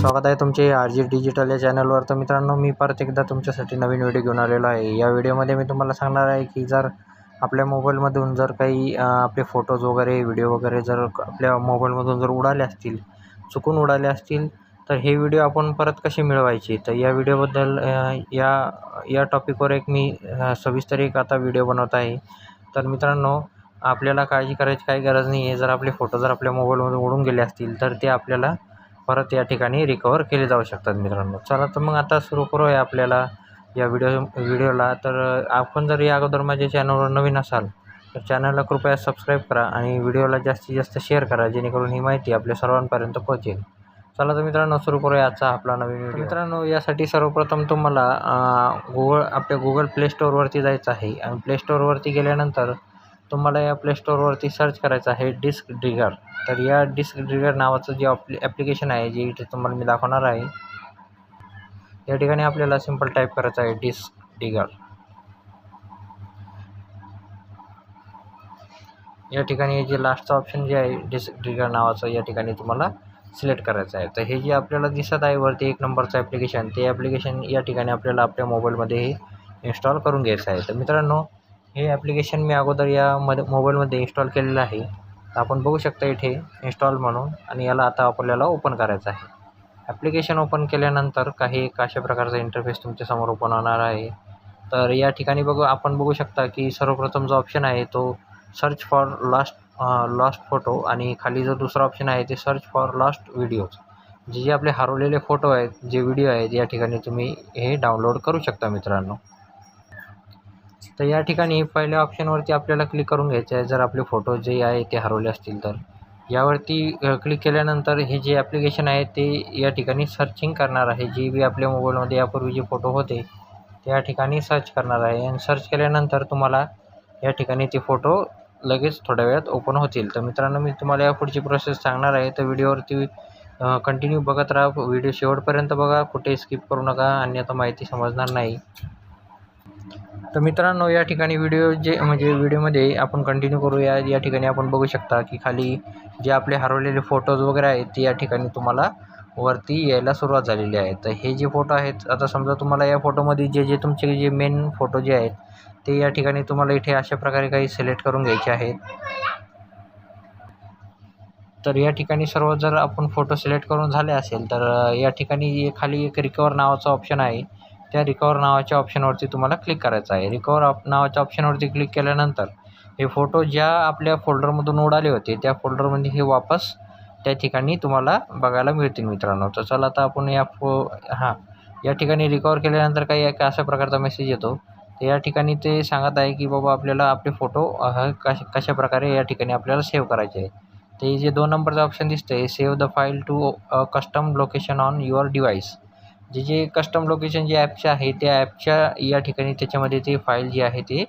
स्वागत आहे तुमचे आर जी डिजिटल या चॅनलवर. तर मित्रांनो मी परत एकदा तुमच्यासाठी नवीन व्हिडिओ घेऊन आलेलो आहे. या व्हिडिओमध्ये मी तुम्हाला सांगणार आहे की जर आपल्या मोबाईलमधून जर काही आपले फोटोज वगैरे व्हिडिओ वगैरे जर आपल्या मोबाईलमधून जर उडाले असतील चुकून उडाले असतील तर हे व्हिडिओ आपण परत कसे मिळवायचे? तर या व्हिडिओबद्दल या या टॉपिकवर एक मी सविस्तर एक आता व्हिडिओ बनवत आहे. तर मित्रांनो आपल्याला काळजी करायची काही गरज नाही आहे जर आपले फोटो जर आपल्या मोबाईलमधून उडून गेले असतील तर ते आपल्याला परत या ठिकाणी रिकवर केले जाऊ शकतात मित्रांनो. चला तर मग आता सुरू करूया आपल्याला या व्हिडिओ व्हिडिओला तर आपण जर या अगोदर माझ्या चॅनलवर नवीन असाल तर चॅनलला कृपया सबस्क्राईब करा आणि व्हिडिओला जास्तीत जास्त शेअर करा जेणेकरून ही माहिती आपल्या सर्वांपर्यंत पोहोचेल. चला तर मित्रांनो सुरू करूया आजचा आपला नवीन व्हिडिओ मित्रांनो यासाठी सर्वप्रथम तुम्हाला गुगल आपल्या गुगल प्ले स्टोअरवरती जायचं आहे. आणि प्ले स्टोअरवरती गेल्यानंतर तुम्हाला या प्ले स्टोअरवरती सर्च करायचं आहे डिस्क ड्रिगर तर या डिस्क ड्रिगर नावाचं जे आपले ॲप्लिकेशन आहे जे इथे तुम्हाला मी दाखवणार आहे या ठिकाणी आपल्याला सिंपल टाईप करायचं आहे डिस्क डिगर या ठिकाणी जे लास्टचं ऑप्शन जे आहे डिस्क ड्रिगर नावाचं या ठिकाणी तुम्हाला सिलेक्ट करायचं आहे. तर हे जे आपल्याला दिसत आहे वरती एक नंबरचं ॲप्लिकेशन ते ॲप्लिकेशन या ठिकाणी आपल्याला आपल्या मोबाईलमध्ये हे इन्स्टॉल करून घ्यायचं आहे. तर मित्रांनो हे ॲप्लिकेशन मी अगोदर या मध मोबाईलमध्ये इन्स्टॉल केलेलं आहे. आपण बघू शकता इथे इन्स्टॉल म्हणून आणि याला आता आपल्याला ओपन करायचं आहे. ॲप्लिकेशन ओपन केल्यानंतर काही एक अशा प्रकारचा इंटरफेस तुमच्यासमोर ओपन होणार आहे. तर या ठिकाणी बघू आपण बघू शकता की सर्वप्रथम जो ऑप्शन आहे तो search for last last photo आणि खाली जो दुसरा ऑप्शन आहे ते सर्च फॉर लास्ट व्हिडिओज जे जे आपले हरवलेले फोटो आहेत जे व्हिडिओ आहेत या ठिकाणी तुम्ही हे डाउनलोड करू शकता मित्रांनो. तर या ठिकाणी पहिल्या ऑप्शनवरती आपल्याला क्लिक करून घ्यायचं आहे. जर आपले फोटो जे आहे ते हरवले असतील तर. यावरती क्लिक केल्यानंतर हे जे ॲप्लिकेशन आहे ते या ठिकाणी सर्चिंग करणार आहे. जे बी आपल्या मोबाईलमध्ये यापूर्वी जे फोटो होते ते या ठिकाणी सर्च करणार आहे. आणि सर्च केल्यानंतर तुम्हाला या ठिकाणी ते फोटो लगेच थोड्या वेळात ओपन होतील. तर मित्रांनो मी तुम्हाला या पुढची प्रोसेस सांगणार आहे. तर व्हिडिओवरती कंटिन्यू बघत राहा. व्हिडिओ शेवटपर्यंत बघा. कुठे स्किप करू नका. अन्यथा माहिती समजणार नाही. तर मित्रांनो या ठिकाणी व्हिडिओ जे म्हणजे व्हिडिओमध्ये आपण कंटिन्यू करूया. या ठिकाणी आपण बघू शकता की खाली जे आपले हरवलेले फोटोज वगैरे आहेत ते या ठिकाणी तुम्हाला वरती यायला सुरुवात झालेली आहे. तर हे जे फोटो आहेत आता समजा तुम्हाला या फोटोमध्ये जे जे तुमचे जे मेन फोटो जे आहेत ते या ठिकाणी तुम्हाला इथे अशा प्रकारे काही सिलेक्ट करून घ्यायचे आहेत. तर या ठिकाणी सर्व जर आपण फोटो सिलेक्ट करून झाले असेल तर या ठिकाणी खाली एक रिकवर नावाचा ऑप्शन आहे. त्या रिकवर नावाच्या ऑप्शनवरती तुम्हाला क्लिक करायचं आहे. रिकवर ऑप नावाच्या ऑप्शनवरती क्लिक केल्यानंतर हे फोटो ज्या आपल्या फोल्डरमधून उडाले होते त्या फोल्डरमध्ये हे वापस त्या ठिकाणी तुम्हाला बघायला मिळतील मित्रांनो. तर चला आता आपण या फो हां या ठिकाणी रिकवर केल्यानंतर काही एक अशा प्रकारचा मेसेज येतो. तर या ठिकाणी ते सांगत आहे की बाबा आपल्याला आपले फोटो कशा कशा प्रकारे या ठिकाणी आपल्याला सेव्ह करायचे आहे. ते जे दोन नंबरचं ऑप्शन दिसतं आहे save the file to custom location on your device जे जे कस्टम लोकेशन जे ॲपचे आहे त्या ॲपच्या या ठिकाणी त्याच्यामध्ये ते फाईल जी आहे ते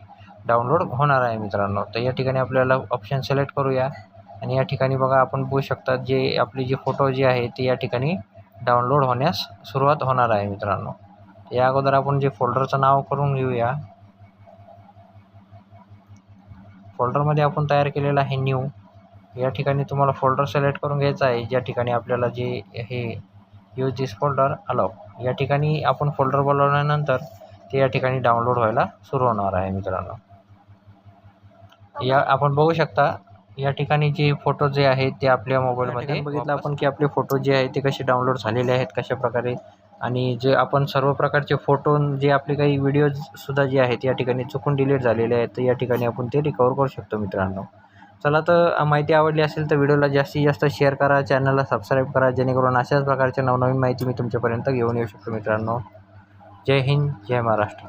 डाउनलोड होणार आहे मित्रांनो. तर या ठिकाणी आपल्याला ऑप्शन सिलेक्ट करूया. आणि या ठिकाणी बघा आपण बघू शकता जे आपले जे फोटो जे आहे ते या ठिकाणी डाउनलोड होण्यास सुरुवात होणार आहे मित्रांनो. या अगोदर आपण जे फोल्डरचं नाव करून घेऊया. फोल्डरमध्ये आपण तयार केलेलं आहे न्यू या ठिकाणी तुम्हाला फोल्डर सिलेक्ट करून घ्यायचं आहे. ज्या ठिकाणी आपल्याला जे हे यूज दिस फोल्डर अलाव या ठिकाणी आपण फोल्डर बोलवल्यानंतर ते या ठिकाणी डाउनलोड व्हायला सुरू होणार आहे मित्रांनो. या आपण बघू शकता या ठिकाणी जे फोटो जे आहेत ते आपल्या मोबाईलमध्ये बघितलं आपण की आपले फोटो जे आहेत ते कसे डाउनलोड झालेले आहेत कशा प्रकारे आणि जे आपण सर्व प्रकारचे फोटो जे आपले काही व्हिडिओजसुद्धा जे आहेत या ठिकाणी चुकून डिलीट झालेले आहेत तर या ठिकाणी आपण ते रिकवर करू शकतो मित्रांनो. चला तर माहिती आवडली असेल तर व्हिडिओला जास्तीत जास्त शेअर करा चॅनलला सबस्क्राईब करा जेणेकरून अशाच प्रकारच्या नवनवीन माहिती मी तुमच्यापर्यंत घेऊन येऊ शकतो मित्रांनो. जय हिंद जय महाराष्ट्र.